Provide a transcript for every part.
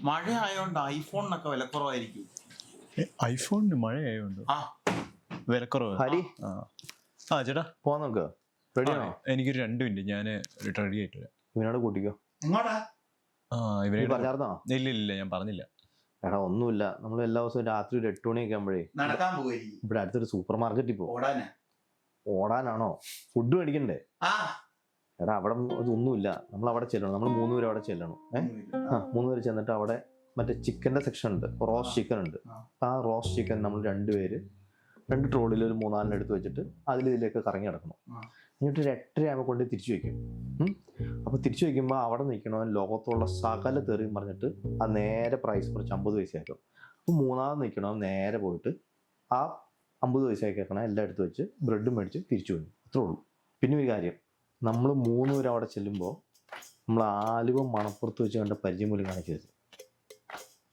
മഴ ആയതുകൊണ്ട് ഐഫോണിനൊക്കെ വിലക്കുറവായിരിക്കും ഐഫോണിന് മഴ ആയതുകൊണ്ട് ആ വിലക്കുറവ് ഹരി? ആ. ചേട്ടാ. പോവാൻ നോക്കുക റെഡിയാണോ എനിക്കൊരു രണ്ട് മിനിറ്റ്. ഞാൻ റെഡി ആയിട്ട് ഇവനോട് കൂട്ടിക്കോ. എങ്ങോട്ടാ ആ നീ ഇല്ല ഇല്ല ഞാൻ പറഞ്ഞില്ല. എടാ ഒന്നുമില്ല. നമ്മൾ എല്ലാ ദിവസവും രാത്രി ഒരു എട്ട് മണിയൊക്കെ ആകുമ്പോഴേ നടക്കാൻ ഇവിടെ അടുത്തൊരു സൂപ്പർ മാർക്കറ്റിൽ പോകും ഓടാനാ. ഓടാനാണോ? ഫുഡ് മേടിക്കണ്ടേ? ആ. എടാ അവിടെ ഒന്നുമില്ല. നമ്മൾ അവിടെ ചെല്ലണം. നമ്മൾ മൂന്ന് പേര് അവിടെ ചെല്ലണം. ഏഹ് ആ മൂന്ന് പേര് ചെന്നിട്ട് അവിടെ മറ്റേ ചിക്കന്റെ സെക്ഷൻ ഉണ്ട്. റോസ്റ്റ് ചിക്കൻ ഉണ്ട്. ആ. ആ റോസ്റ്റ് ചിക്കൻ നമ്മൾ രണ്ടുപേര് രണ്ട് ട്രോളിൽ ഒരു മൂന്നാലിന് എടുത്ത് വെച്ചിട്ട് അതിൽ ഇതിലേക്ക് കറങ്ങി കിടക്കണം എന്നിട്ട് ഒരു എട്ടര ആകുമ്പോൾ കൊണ്ട് തിരിച്ചു വയ്ക്കും. അപ്പോൾ തിരിച്ചു വയ്ക്കുമ്പോൾ അവിടെ നിൽക്കണവൻ ലോകത്തുള്ള സകല തെറിയും പറഞ്ഞിട്ട് ആ നേരെ പ്രൈസ് കുറച്ച് അമ്പത് പൈസയാക്കും അപ്പോൾ മൂന്നാമത് നിൽക്കണവൻ നേരെ പോയിട്ട് ആ അമ്പത് പൈസയാക്കി വെക്കണം എല്ലാം എടുത്ത് വെച്ച് ബ്രെഡ് മേടിച്ച് തിരിച്ചു വരും. അത്രേ ഉള്ളൂ. പിന്നെ ഒരു കാര്യം. നമ്മൾ മൂന്ന് പേര് അവിടെ ചെല്ലുമ്പോൾ നമ്മൾ ആലുവ മണപ്പുറത്ത് വെച്ച് കണ്ട പരിചയം പോലും കാണിച്ചു വെച്ചു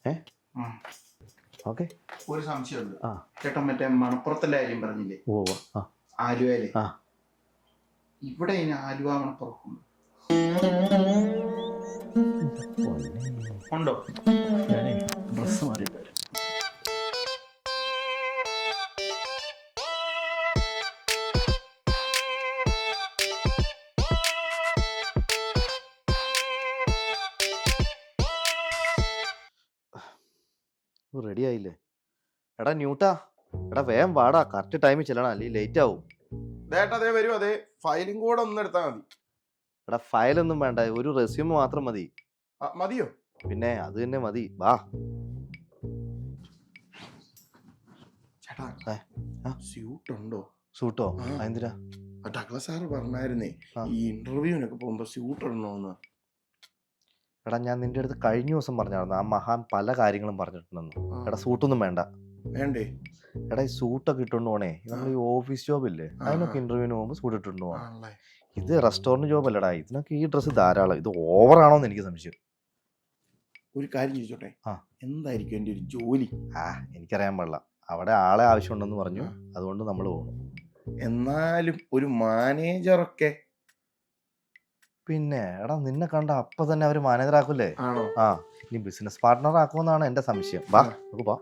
ഏ? ഓക്കെ. ഒരു സംശയമുണ്ട്. ആ. ചേട്ടൻ മറ്റേ മണപ്പുറത്തിന്റെ കാര്യം പറഞ്ഞില്ലേ? ഓ ആ. ആലുവയിലെ. ആ. ഇവിടെ ഇനി ആലുവ മണപ്പുറത്തുണ്ട്. ഉണ്ടോ? ഡ്രസ് ഡ്രസ്സ് മാറിയിട്ട് വരാം. റെഡി ആയില്ലേ? എടാ ന്യൂട്ടാ എടാ വേഗം വാടാ. കറക്റ്റ് ടൈമിൽ ചെല്ലണം. അല്ലെങ്കിൽ ലേറ്റ് ആവും. ദേട്ടാ അതേ വരും അതെ. ഫയലും കൂടെ ഒന്ന് എടുത്താൽ മതി. എടാ ഫയലൊന്നും വേണ്ട. ഒരു റെസ്യൂം മാത്രം മതി. ആ, മതിയോ? പിന്നെ അത് തന്നെ മതി. വാ. ചേട്ടാ ഏ, ആ. സ്യൂട്ട് ഉണ്ടോ? സൂട്ടോ ആ. എന്തിനാ ആ ഡഗ്ലസ് സാറ് പറഞ്ഞായിരുന്നേ ആ. ഈ ഇന്റർവ്യൂവിനൊക്കെ പോകുമ്പോ സ്യൂട്ട് ഇടണോന്ന്. എടാ ഞാൻ നിന്റെ അടുത്ത് കഴിഞ്ഞ ദിവസം പറഞ്ഞായിരുന്നു ആ മഹാൻ പല കാര്യങ്ങളും പറഞ്ഞിട്ടുണ്ടെന്ന്. എടാ സൂട്ടൊന്നും വേണ്ട. വേണ്ടേ? എടാ ഈ സൂട്ടൊക്കെ ഇട്ടുകൊണ്ട് പോണേ നമ്മൾ ഈ ഓഫീസ് ജോബ് ഇല്ലേ അതിനൊക്കെ. ഇന്റർവ്യൂവിന് പോകുമ്പോൾ സൂട്ട് ഇട്ടുകൊണ്ട് പോകണം ഇത് റെസ്റ്റോറന്റ് ജോബ് അല്ലടാ ഇതിനൊക്കെ ഈ ഡ്രസ്സ് ധാരാളം ഇത് ഓവറാണോ എന്ന് എനിക്ക് സംശയം. ഒരു കാര്യം ചോദിച്ചോട്ടെ? ആ. എന്തായിരിക്കും എന്റെ ഒരു ജോലി? ആ എനിക്കറിയാൻ പാടില്ല. അവിടെ ആളെ ആവശ്യമുണ്ടെന്ന് പറഞ്ഞു അതുകൊണ്ട് നമ്മൾ പോകണം എന്നാലും ഒരു മാനേജറൊക്കെ പിന്നെ എടാ നിന്നെ കണ്ട അപ്പൊ തന്നെ അവർ മാനേജർ ആക്കൂലേ ആണോ? ആ ഇനി ബിസിനസ് പാർട്ട്ണർ ആക്കുമെന്നാണ് എന്റെ സംശയം. വാ. നമുക്ക് വാ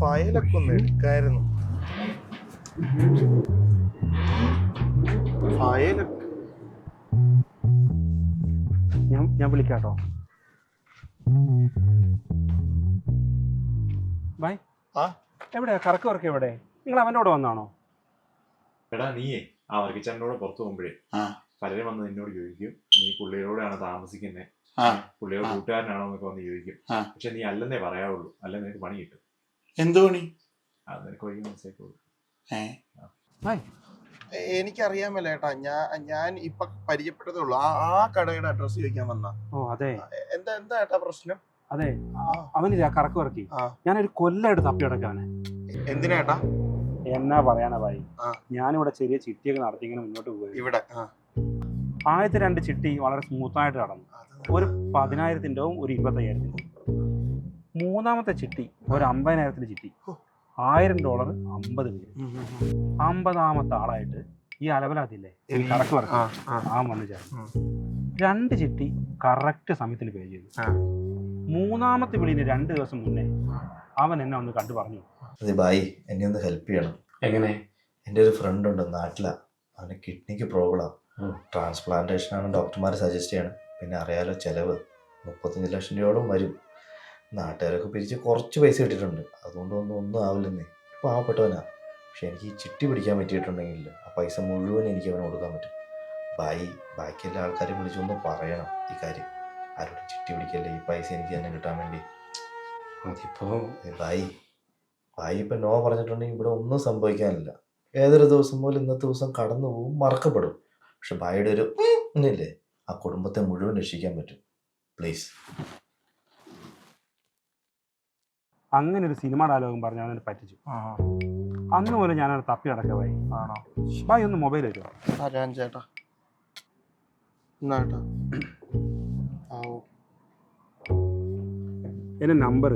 ഫയലൊക്കെ ഒന്ന് എടുക്കായിരുന്നു. ഫയലൊക്കെ. ഞാൻ ഞാൻ വിളിക്കാട്ടോ. ബൈ. ആ? എവിടെ കറക്ക് വർക്ക് എവിടെ? നിങ്ങൾ അവനോട് വന്നാണോ? എടാ നീയേ. ആ വർക്കിച്ചറിനോട് പുറത്തു പോകുമ്പോഴേ. ആ. പലരും വന്ന് നിന്നോട് ചോദിക്കും നീ പുള്ളിയോടെയാണ് താമസിക്കുന്നത്. പുള്ളിയുടെ ആ. കൂട്ടുകാരനാണോ എന്നൊക്കെ വന്ന് ചോദിക്കും. പക്ഷെ നീ അല്ലെന്നേ പറയാവുള്ളൂ. അല്ലെ നിനക്ക് പണി കിട്ടും. എന്ത് പണി? അത് നിനക്ക് വഴി മനസ്സിലാക്കുള്ളൂ എനിക്കറിയാമല്ലോ ഏട്ടാ ഞാൻ ഞാൻ ഇപ്പൊ പരിചയപ്പെട്ടതേ ഉള്ളൂ. ആ ആ കടയുടെ അഡ്രസ് ചോദിക്കാൻ വന്ന. ഓ അതെ. എന്താ എന്താ ഏട്ടാ പ്രശ്നം? അതെ. അവനില്ല കറക്ക് വർക്കി? ഞാൻ ഞാനൊരു കൊല്ലമായിട്ട് തപ്പി കിടക്കാണ് എന്തിനാ ഏട്ടാ? എന്നാ പറയാനാ ഭായി. ഞാനിവിടെ ചെറിയ ചിട്ടിയൊക്കെ നടത്തി ഇങ്ങനെ മുന്നോട്ട് പോയി ഇവിടെ ആ. ആദ്യത്തെ രണ്ട് ചിട്ടി വളരെ സ്മൂത്തായിട്ട് നടന്നു. അത് ഒരു പതിനായിരത്തിന്റെ ഒരു ഇരുപത്തയ്യായിരത്തിന്റെ മൂന്നാമത്തെ ചിട്ടി ഒരു അമ്പതിനായിരത്തിന്റെ ചിട്ടി. ആയിരം ഡോളർ അമ്പത് പേര്. അമ്പതാമത്തെ ആളായിട്ട് ഈ അലവലാത്തില്ലേ ഈ കറക്ക് വർക്ക്. ആ, വന്നു ചേർന്നു. രണ്ട് ചിട്ടി കറക്റ്റ് സമയത്തിന് പേ ചെയ്തു. മൂന്നാമത്തെ വിളിന് രണ്ട് ദിവസം മുന്നേ അവൻ എന്നെ ഒന്ന് കണ്ടു പറഞ്ഞു. അതെ ബായി എന്നെ ഒന്ന് ഹെൽപ്പ് ചെയ്യണം. എങ്ങനെ? എന്റെ ഒരു ഫ്രണ്ട് ഉണ്ട് നാട്ടിലാ. അവന് കിഡ്നിക്ക് പ്രോബ്ലം ആണ് ഡോക്ടർമാർ സജസ്റ്റ് ചെയ്യണം. പിന്നെ അറിയാലോ ചിലവ് മുപ്പത്തഞ്ച് ലക്ഷം രൂപയോളം വരും. നാട്ടുകാരൊക്കെ പിരിച്ച് കുറച്ച് പൈസ കിട്ടിയിട്ടുണ്ട്. അതുകൊണ്ട് ഒന്നും ഒന്നും ആവില്ലെന്നേ. പാവപ്പെട്ടവനാ. പക്ഷെ എനിക്ക് ഈ ചിട്ടി പിടിക്കാൻ പറ്റിയിട്ടുണ്ടെങ്കിൽ ആ പൈസ മുഴുവൻ എനിക്ക് അവന് കൊടുക്കാൻ പറ്റും. ബായി ബാക്കി എല്ലാ ആൾക്കാരും വിളിച്ചൊന്ന് പറയണം ഈ കാര്യം. ആരോടും ചിട്ടി പിടിക്കല്ലേ? ഈ പൈസ എനിക്ക് തന്നെ കിട്ടാൻ വേണ്ടി. അതിപ്പോ ബായി. ബായി ഇപ്പം നോ പറഞ്ഞിട്ടുണ്ടെങ്കിൽ ഇവിടെ ഒന്നും സംഭവിക്കാനില്ല. ഏതൊരു ദിവസം പോലും ഇന്നത്തെ ദിവസം കടന്നു പോകും മറക്കപ്പെടും. പക്ഷെ ഭായിയുടെ ഒരു ഒന്നില്ലേ ആ കുടുംബത്തെ മുഴുവൻ രക്ഷിക്കാൻ പറ്റും. പ്ലീസ് അങ്ങനെ ഒരു സിനിമ ഡയലോഗും പറഞ്ഞു അവനെ പറ്റിച്ചു. അന്ന് പോലെ ഞാനവിടെ തപ്പി നടക്കുക പോയി ആണോ? ഭായി ഒന്ന് മൊബൈൽ വരുമോ തരാൻ ചേട്ടാ? എന്നാ ചേട്ടാ? എന്റെ നമ്പർ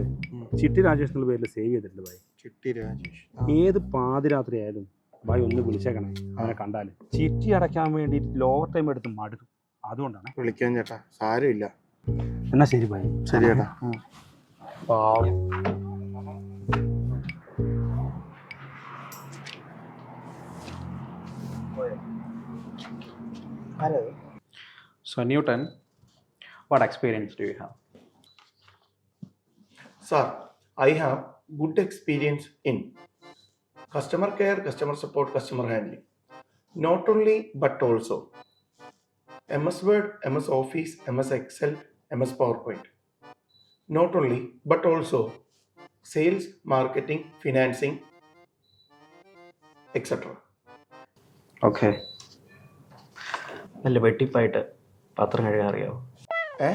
ചിട്ടി രാജേഷ് എന്നുള്ള പേരിൽ സേവ് ചെയ്തിട്ടുണ്ട് ഭായി. ചിട്ടി രാജേഷ്. ഏത് പാതിരാത്രി ആയാലും ഭായി ഒന്ന് വിളിച്ചേക്കണേ. അവനെ കണ്ടാൽ ചിറ്റി അടയ്ക്കാൻ വേണ്ടി ലോവർ ടൈം എടുത്ത് മടുത്തു. അതുകൊണ്ടാണ്. വിളിക്കാൻ ചേട്ടാ. സാരമില്ല. എന്നാ ശരി ഭായി ശരി ചേട്ടാ. Hello So, Newton, what experience do you have? Sir, I have good experience in customer care, customer support, customer handling. Not only but also MS Word, MS Office, MS Excel, MS PowerPoint. Not only but also sales, marketing, financing, etc. Okay നല്ല വെട്ടിപ്പായിട്ട് പത്രം കഴുകാൻ അറിയാമോ Eh?